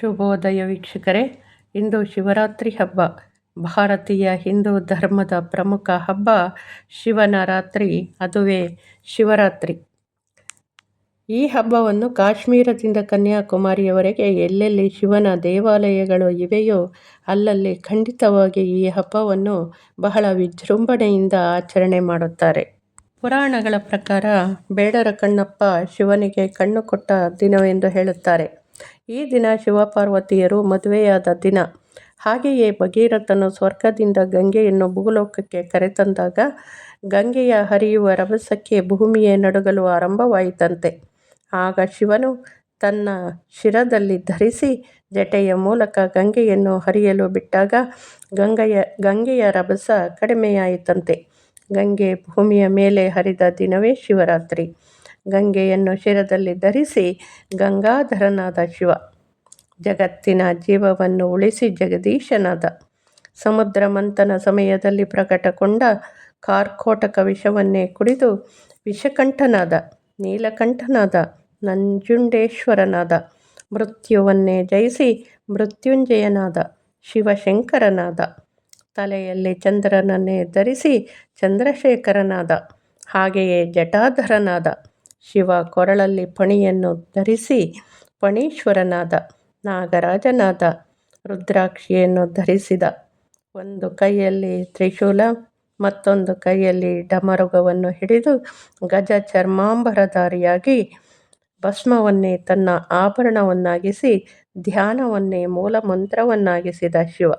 ಶುಭೋದಯ ವೀಕ್ಷಕರೇ, ಇಂದು ಶಿವರಾತ್ರಿ ಹಬ್ಬ. ಭಾರತೀಯ ಹಿಂದೂ ಧರ್ಮದ ಪ್ರಮುಖ ಹಬ್ಬ ಶಿವನ ರಾತ್ರಿ ಅದುವೇ ಶಿವರಾತ್ರಿ. ಈ ಹಬ್ಬವನ್ನು ಕಾಶ್ಮೀರದಿಂದ ಕನ್ಯಾಕುಮಾರಿಯವರೆಗೆ ಎಲ್ಲೆಲ್ಲಿ ಶಿವನ ದೇವಾಲಯಗಳು ಇವೆಯೋ, ಅಲ್ಲಲ್ಲಿ ಖಂಡಿತವಾಗಿ ಈ ಹಬ್ಬವನ್ನು ಬಹಳ ವಿಜೃಂಭಣೆಯಿಂದ ಆಚರಣೆ ಮಾಡುತ್ತಾರೆ. ಪುರಾಣಗಳ ಪ್ರಕಾರ ಬೇಡರ ಕಣ್ಣಪ್ಪ ಶಿವನಿಗೆ ಕಣ್ಣು ಕೊಟ್ಟ ದಿನವೆಂದು ಹೇಳುತ್ತಾರೆ. ಈ ದಿನ ಶಿವಪಾರ್ವತಿಯರು ಮದುವೆಯಾದ ದಿನ. ಹಾಗೆಯೇ ಭಗೀರಥನು ಸ್ವರ್ಗದಿಂದ ಗಂಗೆಯನ್ನು ಭೂಲೋಕಕ್ಕೆ ಕರೆತಂದಾಗ ಗಂಗೆಯ ಹರಿಯುವ ರಭಸಕ್ಕೆ ಭೂಮಿಯೇ ನಡುಗಲು ಆರಂಭವಾಯಿತಂತೆ. ಆಗ ಶಿವನು ತನ್ನ ಶಿರದಲ್ಲಿ ಧರಿಸಿ ಜಟೆಯ ಮೂಲಕ ಗಂಗೆಯನ್ನು ಹರಿಯಲು ಬಿಟ್ಟಾಗ ಗಂಗೆಯ ಗಂಗೆಯ ರಭಸ ಕಡಿಮೆಯಾಯಿತಂತೆ. ಗಂಗೆ ಭೂಮಿಯ ಮೇಲೆ ಹರಿದ ದಿನವೇ ಶಿವರಾತ್ರಿ. ಗಂಗೆಯನ್ನು ಶಿರದಲ್ಲಿ ಧರಿಸಿ ಗಂಗಾಧರನಾದ ಶಿವ. ಜಗತ್ತಿನ ಜೀವವನ್ನು ಉಳಿಸಿ ಜಗದೀಶನಾದ. ಸಮುದ್ರ ಮಂಥನ ಸಮಯದಲ್ಲಿ ಪ್ರಕಟಗೊಂಡ ಕಾರ್ಕೋಟಕ ವಿಷವನ್ನೇ ಕುಡಿದು ವಿಷಕಂಠನಾದ, ನೀಲಕಂಠನಾದ, ನಂಜುಂಡೇಶ್ವರನಾದ, ಮೃತ್ಯುವನ್ನೇ ಜಯಿಸಿ ಮೃತ್ಯುಂಜಯನಾದ, ಶಿವಶಂಕರನಾದ. ತಲೆಯಲ್ಲಿ ಚಂದ್ರನನ್ನೇ ಧರಿಸಿ ಚಂದ್ರಶೇಖರನಾದ. ಹಾಗೆಯೇ ಜಟಾಧರನಾದ. ಶಿವ ಕೊರಳಲ್ಲಿ ಪಣಿಯನ್ನು ಧರಿಸಿ ಪಣೀಶ್ವರನಾದ, ನಾಗರಾಜನಾದ, ರುದ್ರಾಕ್ಷಿಯನ್ನು ಧರಿಸಿದ. ಒಂದು ಕೈಯಲ್ಲಿ ತ್ರಿಶೂಲ, ಮತ್ತೊಂದು ಕೈಯಲ್ಲಿ ಡಮರುಗವನ್ನು ಹಿಡಿದು ಗಜ ಚರ್ಮಾಂಬರಧಾರಿಯಾಗಿ ಭಸ್ಮವನ್ನೇ ತನ್ನ ಆಭರಣವನ್ನಾಗಿಸಿ ಧ್ಯಾನವನ್ನೇ ಮೂಲ ಮಂತ್ರವನ್ನಾಗಿಸಿದ ಶಿವ.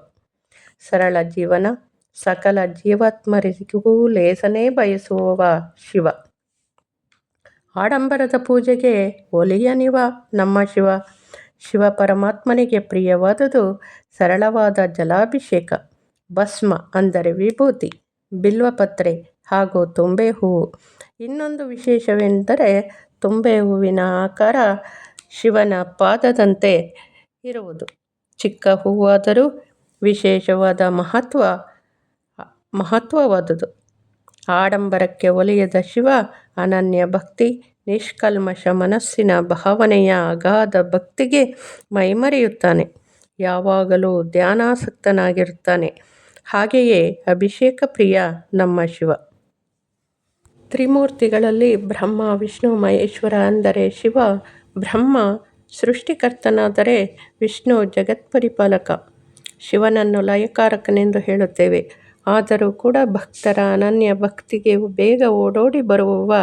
ಸರಳ ಜೀವನ, ಸಕಲ ಜೀವಾತ್ಮರಿಗೂ ಲೇಸನೇ ಬಯಸುವವ ಶಿವ. ಆಡಂಬರದ ಪೂಜೆಗೆ ಒಲಿಯ ನಿವ ನಮ್ಮ ಶಿವ. ಶಿವ ಪರಮಾತ್ಮನಿಗೆ ಪ್ರಿಯವಾದುದು ಸರಳವಾದ ಜಲಾಭಿಷೇಕ. ಭಸ್ಮ ಅಂದರೆ ವಿಭೂತಿ, ಬಿಲ್ವಪತ್ರೆ ಹಾಗೂ ತುಂಬೆ ಹೂವು. ಇನ್ನೊಂದು ವಿಶೇಷವೆಂದರೆ ತುಂಬೆ ಹೂವಿನ ಆಕಾರ ಶಿವನ ಪಾದದಂತೆ ಇರುವುದು. ಚಿಕ್ಕ ಹೂವಾದರೂ ವಿಶೇಷವಾದ ಮಹತ್ವ, ಮಹತ್ವವಾದುದು. ಆಡಂಬರಕ್ಕೆ ಒಲಿಯದ ಶಿವ ಅನನ್ಯ ಭಕ್ತಿ, ನಿಷ್ಕಲ್ಮಶ ಮನಸ್ಸಿನ ಭಾವನೆಯ ಅಗಾಧ ಭಕ್ತಿಗೆ ಮೈಮರೆಯುತ್ತಾನೆ. ಯಾವಾಗಲೂ ಧ್ಯಾನಾಸಕ್ತನಾಗಿರುತ್ತಾನೆ. ಹಾಗೆಯೇ ಅಭಿಷೇಕ ಪ್ರಿಯ ನಮ್ಮ ಶಿವ. ತ್ರಿಮೂರ್ತಿಗಳಲ್ಲಿ ಬ್ರಹ್ಮ, ವಿಷ್ಣು, ಮಹೇಶ್ವರ ಅಂದರೆ ಶಿವ, ಬ್ರಹ್ಮ ಸೃಷ್ಟಿಕರ್ತನಾದರೆ ವಿಷ್ಣು ಜಗತ್ಪರಿಪಾಲಕ. ಶಿವನನ್ನು ಲಯಕಾರಕನೆಂದು ಹೇಳುತ್ತೇವೆ. ಆದರೂ ಕೂಡ ಭಕ್ತರ ಅನನ್ಯ ಭಕ್ತಿಗೆ ಬೇಗ ಓಡೋಡಿ ಬರುವವ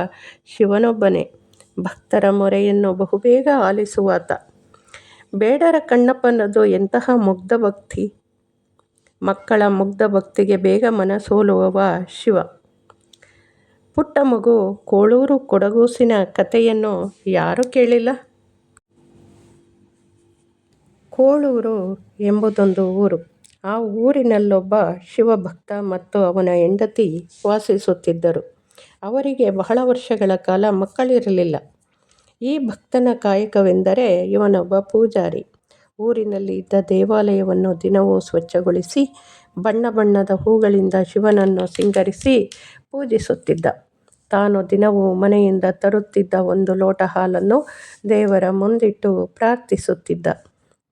ಶಿವನೊಬ್ಬನೇ. ಭಕ್ತರ ಮೊರೆಯನ್ನು ಬಹುಬೇಗ ಆಲಿಸುವಾತ. ಬೇಡರ ಕಣ್ಣಪ್ಪನದು ಎಂತಹ ಮುಗ್ಧ ಭಕ್ತಿ. ಮಕ್ಕಳ ಮುಗ್ಧ ಭಕ್ತಿಗೆ ಬೇಗ ಮನಸೋಲುವವ ಶಿವ. ಪುಟ್ಟ ಮಗು ಕೋಳೂರು ಕೊಡಗೂಸಿನ ಕಥೆಯನ್ನು ಯಾರು ಕೇಳಿಲ್ಲ? ಕೋಳೂರು ಎಂಬುದೊಂದು ಊರು. ಆ ಊರಿನಲ್ಲೊಬ್ಬ ಶಿವಭಕ್ತ ಮತ್ತು ಅವನ ಹೆಂಡತಿ ವಾಸಿಸುತ್ತಿದ್ದರು. ಅವರಿಗೆ ಬಹಳ ವರ್ಷಗಳ ಕಾಲ ಮಕ್ಕಳಿರಲಿಲ್ಲ. ಈ ಭಕ್ತನ ಕಾಯಕವೆಂದರೆ ಇವನೊಬ್ಬ ಪೂಜಾರಿ. ಊರಿನಲ್ಲಿ ಇದ್ದ ದೇವಾಲಯವನ್ನು ದಿನವೂ ಸ್ವಚ್ಛಗೊಳಿಸಿ, ಬಣ್ಣ ಬಣ್ಣದ ಹೂಗಳಿಂದ ಶಿವನನ್ನು ಸಿಂಗರಿಸಿ ಪೂಜಿಸುತ್ತಿದ್ದ. ತಾನು ದಿನವೂ ಮನೆಯಿಂದ ತರುತ್ತಿದ್ದ ಒಂದು ಲೋಟ ಹಾಲನ್ನು ದೇವರ ಮುಂದಿಟ್ಟು ಪ್ರಾರ್ಥಿಸುತ್ತಿದ್ದ.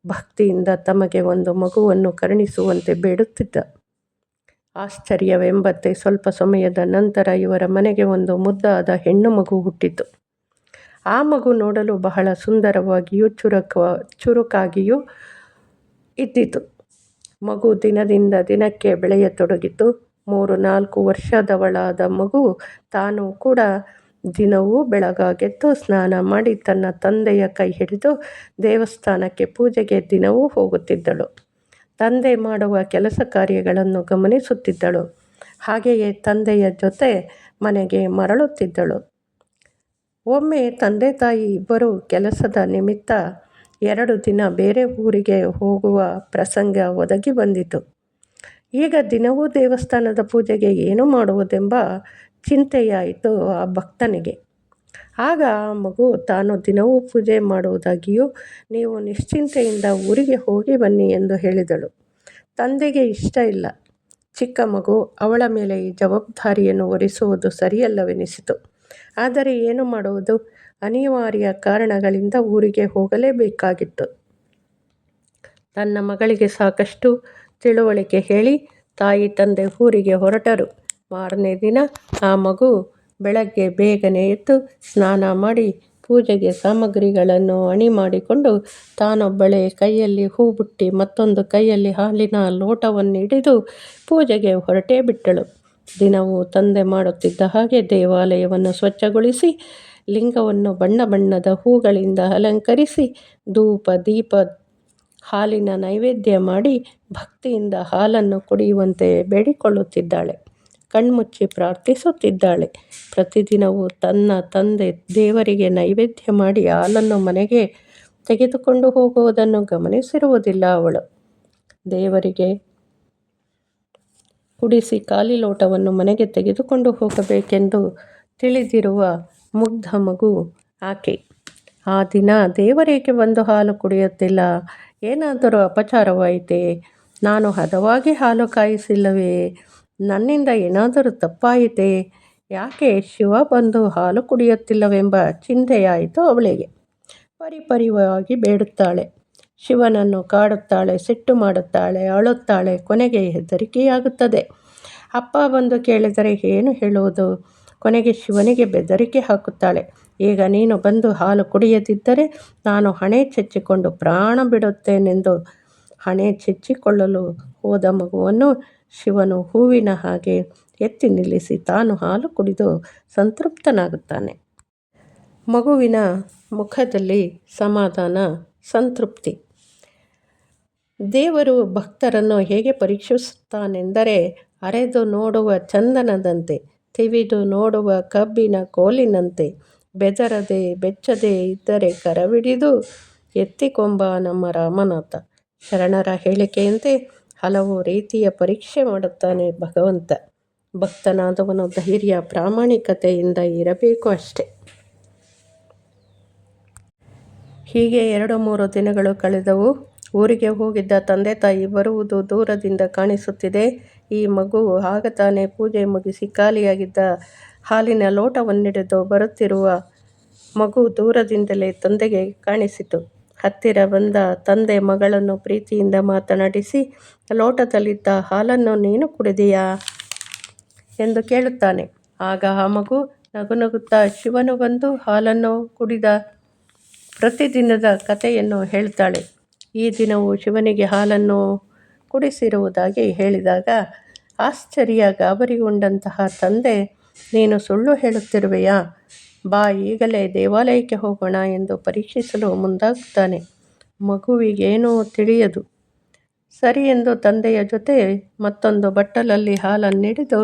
ಭಕ್ತಿಯಿಂದ ತಮಗೆ ಒಂದು ಮಗುವನ್ನು ಕರುಣಿಸುವಂತೆ ಬೇಡುತ್ತಿದ್ದ. ಆಶ್ಚರ್ಯವೆಂಬಂತೆ ಸ್ವಲ್ಪ ಸಮಯದ ನಂತರ ಇವರ ಮನೆಗೆ ಒಂದು ಮುದ್ದಾದ ಹೆಣ್ಣು ಮಗು ಹುಟ್ಟಿತು. ಆ ಮಗು ನೋಡಲು ಬಹಳ ಸುಂದರವಾಗಿಯೂ ಚುರುಕ ಚುರುಕಾಗಿಯೂ ಇದ್ದಿತು. ಮಗು ದಿನದಿಂದ ದಿನಕ್ಕೆ ಬೆಳೆಯತೊಡಗಿತು. ಮೂರು ನಾಲ್ಕು ವರ್ಷದವಳಾದ ಮಗು ತಾನು ಕೂಡ ದಿನವೂ ಬೆಳಗಾಗೆದ್ದು ಸ್ನಾನ ಮಾಡಿ ತನ್ನ ತಂದೆಯ ಕೈ ಹಿಡಿದು ದೇವಸ್ಥಾನಕ್ಕೆ ಪೂಜೆಗೆ ದಿನವೂ ಹೋಗುತ್ತಿದ್ದಳು. ತಂದೆ ಮಾಡುವ ಕೆಲಸ ಕಾರ್ಯಗಳನ್ನು ಗಮನಿಸುತ್ತಿದ್ದಳು. ಹಾಗೆಯೇ ತಂದೆಯ ಜೊತೆ ಮನೆಗೆ ಮರಳುತ್ತಿದ್ದಳು. ಒಮ್ಮೆ ತಂದೆ ತಾಯಿ ಇಬ್ಬರು ಕೆಲಸದ ನಿಮಿತ್ತ ಎರಡು ದಿನ ಬೇರೆ ಊರಿಗೆ ಹೋಗುವ ಪ್ರಸಂಗ ಒದಗಿ ಬಂದಿತು. ಈಗ ದಿನವೂ ದೇವಸ್ಥಾನದ ಪೂಜೆಗೆ ಏನು ಮಾಡುವುದೆಂಬ ಚಿಂತೆಯಾಯಿತು ಆ ಭಕ್ತನಿಗೆ. ಆಗ ಆ ಮಗು ತಾನು ದಿನವೂ ಪೂಜೆ ಮಾಡುವುದಾಗಿಯೂ ನೀವು ನಿಶ್ಚಿಂತೆಯಿಂದ ಊರಿಗೆ ಹೋಗಿ ಬನ್ನಿ ಎಂದು ಹೇಳಿದಳು. ತಂದೆಗೆ ಇಷ್ಟ ಇಲ್ಲ. ಚಿಕ್ಕ ಮಗು ಅವಳ ಮೇಲೆ ಈ ಜವಾಬ್ದಾರಿಯನ್ನು ಹೊರಿಸುವುದು ಸರಿಯಲ್ಲವೆನಿಸಿತು. ಆದರೆ ಏನು ಮಾಡುವುದು? ಅನಿವಾರ್ಯ ಕಾರಣಗಳಿಂದ ಊರಿಗೆ ಹೋಗಲೇಬೇಕಾಗಿತ್ತು. ತನ್ನ ಮಗಳಿಗೆ ಸಾಕಷ್ಟು ತಿಳುವಳಿಕೆ ಹೇಳಿ ತಾಯಿ ತಂದೆ ಊರಿಗೆ ಹೊರಟರು. ಮಾರನೇ ದಿನ ಆ ಮಗು ಬೆಳಗ್ಗೆ ಬೇಗನೆ ಎದ್ದು ಸ್ನಾನ ಮಾಡಿ ಪೂಜೆಗೆ ಸಾಮಗ್ರಿಗಳನ್ನು ಅಣಿ ಮಾಡಿಕೊಂಡು ತಾನೊಬ್ಬಳೇ ಕೈಯಲ್ಲಿ ಹೂ ಬುಟ್ಟಿ ಮತ್ತೊಂದು ಕೈಯಲ್ಲಿ ಹಾಲಿನ ಲೋಟವನ್ನು ಹಿಡಿದು ಪೂಜೆಗೆ ಹೊರಟೇ ಬಿಟ್ಟಳು. ದಿನವೂ ತಂದೆ ಮಾಡುತ್ತಿದ್ದ ಹಾಗೆ ದೇವಾಲಯವನ್ನು ಸ್ವಚ್ಛಗೊಳಿಸಿ, ಲಿಂಗವನ್ನು ಬಣ್ಣ ಬಣ್ಣದ ಹೂಗಳಿಂದ ಅಲಂಕರಿಸಿ, ಧೂಪ, ದೀಪ, ಹಾಲಿನ ನೈವೇದ್ಯ ಮಾಡಿ ಭಕ್ತಿಯಿಂದ ಹಾಲನ್ನು ಕುಡಿಯುವಂತೆ ಬೇಡಿಕೊಳ್ಳುತ್ತಿದ್ದಾಳೆ. ಕಣ್ಮುಚ್ಚಿ ಪ್ರಾರ್ಥಿಸುತ್ತಿದ್ದಾಳೆ. ಪ್ರತಿದಿನವೂ ತನ್ನ ತಂದೆ ದೇವರಿಗೆ ನೈವೇದ್ಯ ಮಾಡಿ ಹಾಲನ್ನು ಮನೆಗೆ ತೆಗೆದುಕೊಂಡು ಹೋಗುವುದನ್ನು ಗಮನಿಸಿರುವುದಿಲ್ಲ ಅವಳು. ದೇವರಿಗೆ ಕುಡಿಸಿ ಖಾಲಿ ಲೋಟವನ್ನು ಮನೆಗೆ ತೆಗೆದುಕೊಂಡು ಹೋಗಬೇಕೆಂದು ತಿಳಿದಿರುವ ಮುಗ್ಧ ಮಗು ಆಕೆ. ಆ ದಿನ ದೇವರಿಗೆ ಬಂದು ಹಾಲು ಕುಡಿಯುತ್ತಿಲ್ಲ. ಏನಾದರೂ ಅಪಚಾರವಾಯಿತೆ? ನಾನು ಹದವಾಗಿ ಹಾಲು ಕಾಯಿಸಿಲ್ಲವೇ? ನನ್ನಿಂದ ಏನಾದರೂ ತಪ್ಪಾಯಿತೆ? ಯಾಕೆ ಶಿವ ಬಂದು ಹಾಲು ಕುಡಿಯುತ್ತಿಲ್ಲವೆಂಬ ಚಿಂತೆಯಾಯಿತು ಅವಳಿಗೆ. ಪರಿಪರಿವಾಗಿ ಬೇಡುತ್ತಾಳೆ. ಶಿವನನ್ನು ಕಾಡುತ್ತಾಳೆ, ಸಿಟ್ಟು ಮಾಡುತ್ತಾಳೆ, ಅಳುತ್ತಾಳೆ, ಕೊನೆಗೆ ಹೆದರಿಕೆಯಾಗುತ್ತದೆ. ಅಪ್ಪ ಬಂದು ಕೇಳಿದರೆ ಏನು ಹೇಳುವುದು? ಕೊನೆಗೆ ಶಿವನಿಗೆ ಬೆದರಿಕೆ ಹಾಕುತ್ತಾಳೆ. ಈಗ ನೀನು ಬಂದು ಹಾಲು ಕುಡಿಯದಿದ್ದರೆ ನಾನು ಹಣೆ ಚೆಚ್ಚಿಕೊಂಡು ಪ್ರಾಣ ಬಿಡುತ್ತೇನೆಂದು ಹಣೆ ಚೆಚ್ಚಿಕೊಳ್ಳಲು ಹೋದ ಮಗುವನ್ನು ಶಿವನು ಹೂವಿನ ಹಾಗೆ ಎತ್ತಿ ನಿಲ್ಲಿಸಿ ತಾನು ಹಾಲು ಕುಡಿದು ಸಂತೃಪ್ತನಾಗುತ್ತಾನೆ. ಮಗುವಿನ ಮುಖದಲ್ಲಿ ಸಮಾಧಾನ, ಸಂತೃಪ್ತಿ. ದೇವರು ಭಕ್ತರನ್ನು ಹೇಗೆ ಪರೀಕ್ಷಿಸುತ್ತಾನೆಂದರೆ, ಅರೆದು ನೋಡುವ ಚಂದನದಂತೆ, ತಿವಿದು ನೋಡುವ ಕಬ್ಬಿನ ಕೋಲಿನಂತೆ, ಬೆದರದೆ ಬೆಚ್ಚದೆ ಇದ್ದರೆ ಕರವಿಡಿದು ಎತ್ತಿಕೊಂಬ ನಮ್ಮ ರಾಮನಾಥ. ಶರಣರ ಹೇಳಿಕೆಯಂತೆ ಹಲವು ರೀತಿಯ ಪರೀಕ್ಷೆ ಮಾಡುತ್ತಾನೆ ಭಗವಂತ. ಭಕ್ತನಾದವನು ಧೈರ್ಯ, ಪ್ರಾಮಾಣಿಕತೆಯಿಂದ ಇರಬೇಕು ಅಷ್ಟೆ. ಹೀಗೆ ಎರಡು ಮೂರು ದಿನಗಳು ಕಳೆದವು. ಊರಿಗೆ ಹೋಗಿದ್ದ ತಂದೆ ತಾಯಿ ಬರುವುದು ದೂರದಿಂದ ಕಾಣಿಸುತ್ತಿದೆ. ಈ ಮಗು ಆಗ ತಾನೇ ಪೂಜೆ ಮುಗಿಸಿ ಖಾಲಿಯಾಗಿದ್ದ ಹಾಲಿನ ಲೋಟವನ್ನಿಡಿದು ಬರುತ್ತಿರುವ ಮಗು ದೂರದಿಂದಲೇ ತಂದೆಗೆ ಕಾಣಿಸಿತು. ಹತ್ತಿರ ಬಂದ ತಂದೆ ಮಗಳನ್ನು ಪ್ರೀತಿಯಿಂದ ಮಾತನಾಡಿಸಿ, ಲೋಟದಲ್ಲಿದ್ದ ಹಾಲನ್ನು ನೀನು ಕುಡಿದೆಯಾ? ಎಂದು ಕೇಳುತ್ತಾನೆ. ಆಗ ಆ ಮಗು ನಗುನಗುತ್ತಾ ಶಿವನು ಬಂದು ಹಾಲನ್ನು ಕುಡಿದ ಪ್ರತಿದಿನದ ಕಥೆಯನ್ನು ಹೇಳ್ತಾಳೆ. ಈ ದಿನವೂ ಶಿವನಿಗೆ ಹಾಲನ್ನು ಕುಡಿಸಿರುವುದಾಗಿ ಹೇಳಿದಾಗ ಆಶ್ಚರ್ಯ ಗಾಬರಿಗೊಂಡಂತಹ ತಂದೆ ನೀನು ಸುಳ್ಳು ಹೇಳುತ್ತಿರುವೆಯಾ? ಬಾ, ಈಗಲೇ ದೇವಾಲಯಕ್ಕೆ ಹೋಗೋಣ ಎಂದು ಪರೀಕ್ಷಿಸಲು ಮುಂದಾಗುತ್ತಾನೆ. ಮಗುವಿಗೇನೂ ತಿಳಿಯದು. ಸರಿ ಎಂದು ತಂದೆಯ ಜೊತೆ ಮತ್ತೊಂದು ಬಟ್ಟಲಲ್ಲಿ ಹಾಲನ್ನಿಡಿದು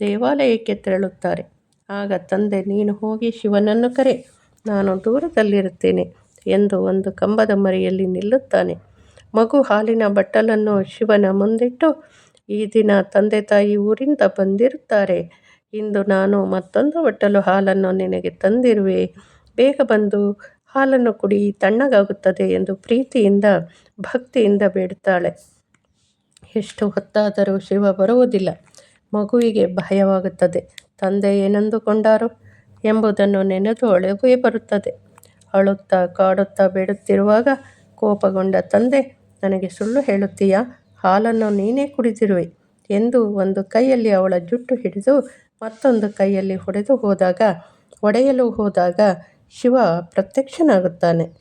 ದೇವಾಲಯಕ್ಕೆ ತೆರಳುತ್ತಾರೆ. ಆಗ ತಂದೆ, ನೀನು ಹೋಗಿ ಶಿವನನ್ನು ಕರೆ. ನಾನು ದೂರದಲ್ಲಿರುತ್ತೇನೆ ಎಂದು ಒಂದು ಕಂಬದ ಮರೆಯಲ್ಲಿ ನಿಲ್ಲುತ್ತಾನೆ. ಮಗು ಹಾಲಿನ ಬಟ್ಟಲನ್ನು ಶಿವನ ಮುಂದಿಟ್ಟು, ಈ ದಿನ ತಂದೆ ತಾಯಿ ಊರಿಂದ ಬಂದಿರುತ್ತಾರೆ. ಇಂದು ನಾನು ಮತ್ತೊಂದು ಬಟ್ಟಲು ಹಾಲನ್ನು ನಿನಗೆ ತಂದಿರುವೆ. ಬೇಗ ಬಂದು ಹಾಲನ್ನು ಕುಡಿ, ತಣ್ಣಗಾಗುತ್ತದೆ ಎಂದು ಪ್ರೀತಿಯಿಂದ, ಭಕ್ತಿಯಿಂದ ಬೇಡುತ್ತಾಳೆ. ಎಷ್ಟು ಹೊತ್ತಾದರೂ ಶಿವ ಬರುವುದಿಲ್ಲ. ಮಗುವಿಗೆ ಭಯವಾಗುತ್ತದೆ. ತಂದೆ ಏನೆಂದುಕೊಂಡಾರು? ಎಂಬುದನ್ನು ನೆನೆದು ಅಳುವೇ ಬರುತ್ತದೆ. ಅಳುತ್ತಾ ಕಾಡುತ್ತಾ ಬೇಡುತ್ತಿರುವಾಗ ಕೋಪಗೊಂಡ ತಂದೆ, ನನಗೆ ಸುಳ್ಳು ಹೇಳುತ್ತೀಯಾ? ಹಾಲನ್ನು ನೀನೇ ಕುಡಿದಿರುವೆ ಎಂದು ಒಂದು ಕೈಯಲ್ಲಿ ಅವಳ ಜುಟ್ಟು ಹಿಡಿದು ಮತ್ತೊಂದು ಕೈಯಲ್ಲಿ ಹೊಡೆದು ಹೋದಾಗ, ಒಡೆಯಲು ಹೋದಾಗ ಶಿವ ಪ್ರತ್ಯಕ್ಷನಾಗುತ್ತಾನೆ.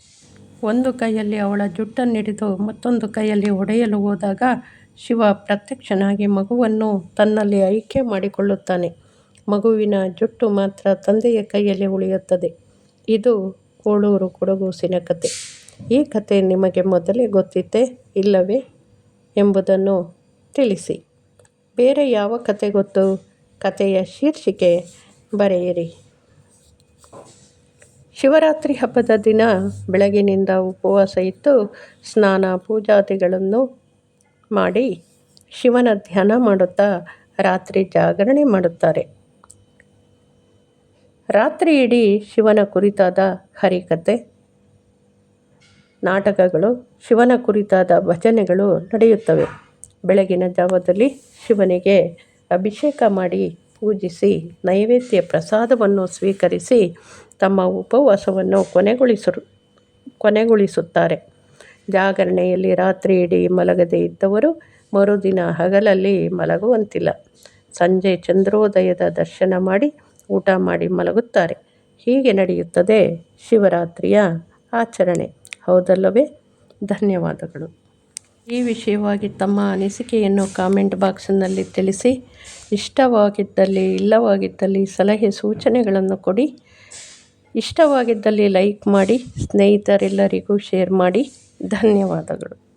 ಒಂದು ಕೈಯಲ್ಲಿ ಅವಳ ಜುಟ್ಟನ್ನು ಹಿಡಿದು ಮತ್ತೊಂದು ಕೈಯಲ್ಲಿ ಒಡೆಯಲು ಹೋದಾಗ ಶಿವ ಪ್ರತ್ಯಕ್ಷನಾಗಿ ಮಗುವನ್ನು ತನ್ನಲ್ಲಿ ಐಕ್ಯ ಮಾಡಿಕೊಳ್ಳುತ್ತಾನೆ. ಮಗುವಿನ ಜುಟ್ಟು ಮಾತ್ರ ತಂದೆಯ ಕೈಯಲ್ಲಿ ಉಳಿಯುತ್ತದೆ. ಇದು ಕೋಳೂರು ಕೊಡಗೂಸಿನ ಕತೆ. ಈ ಕತೆ ನಿಮಗೆ ಮೊದಲೇ ಗೊತ್ತಿತ್ತೆ ಇಲ್ಲವೇ ಎಂಬುದನ್ನು ತಿಳಿಸಿ. ಬೇರೆ ಯಾವ ಕತೆ ಗೊತ್ತು? ಕಥೆಯ ಶೀರ್ಷಿಕೆ ಬರೆಯಿರಿ. ಶಿವರಾತ್ರಿ ಹಬ್ಬದ ದಿನ ಬೆಳಗಿನಿಂದ ಉಪವಾಸ ಇತ್ತು ಸ್ನಾನ, ಪೂಜಾದಿಗಳನ್ನು ಮಾಡಿ ಶಿವನ ಧ್ಯಾನ ಮಾಡುತ್ತಾ ರಾತ್ರಿ ಜಾಗರಣೆ ಮಾಡುತ್ತಾರೆ. ರಾತ್ರಿ ಇಡೀ ಶಿವನ ಕುರಿತಾದ ಹರಿಕತೆ ನಾಟಕಗಳು, ಶಿವನ ಕುರಿತಾದ ಭಜನೆಗಳು ನಡೆಯುತ್ತವೆ. ಬೆಳಗಿನ ಜಾವದಲ್ಲಿ ಶಿವನಿಗೆ ಅಭಿಷೇಕ ಮಾಡಿ ಪೂಜಿಸಿ, ನೈವೇದ್ಯ ಪ್ರಸಾದವನ್ನು ಸ್ವೀಕರಿಸಿ ತಮ್ಮ ಉಪವಾಸವನ್ನು ಕೊನೆಗೊಳಿಸರು, ಕೊನೆಗೊಳಿಸುತ್ತಾರೆ. ಜಾಗರಣೆಯಲ್ಲಿ ರಾತ್ರಿ ಇಡೀ ಮಲಗದೇ ಇದ್ದವರು ಮರುದಿನ ಹಗಲಲ್ಲಿ ಮಲಗುವಂತಿಲ್ಲ. ಸಂಜೆ ಚಂದ್ರೋದಯದ ದರ್ಶನ ಮಾಡಿ ಊಟ ಮಾಡಿ ಮಲಗುತ್ತಾರೆ. ಹೀಗೆ ನಡೆಯುತ್ತದೆ ಶಿವರಾತ್ರಿಯ ಆಚರಣೆ. ಹೌದಲ್ಲವೇ? ಧನ್ಯವಾದಗಳು. ಈ ವಿಷಯವಾಗಿ ತಮ್ಮ ಅನಿಸಿಕೆಯನ್ನು ಕಾಮೆಂಟ್ ಬಾಕ್ಸ್ನಲ್ಲಿ ತಿಳಿಸಿ. ಇಷ್ಟವಾಗಿದ್ದಲ್ಲಿ, ಇಲ್ಲವಾಗಿದ್ದಲ್ಲಿ ಸಲಹೆ ಸೂಚನೆಗಳನ್ನು ಕೊಡಿ. ಇಷ್ಟವಾಗಿದ್ದಲ್ಲಿ ಲೈಕ್ ಮಾಡಿ. ಸ್ನೇಹಿತರೆಲ್ಲರಿಗೂ ಶೇರ್ ಮಾಡಿ. ಧನ್ಯವಾದಗಳು.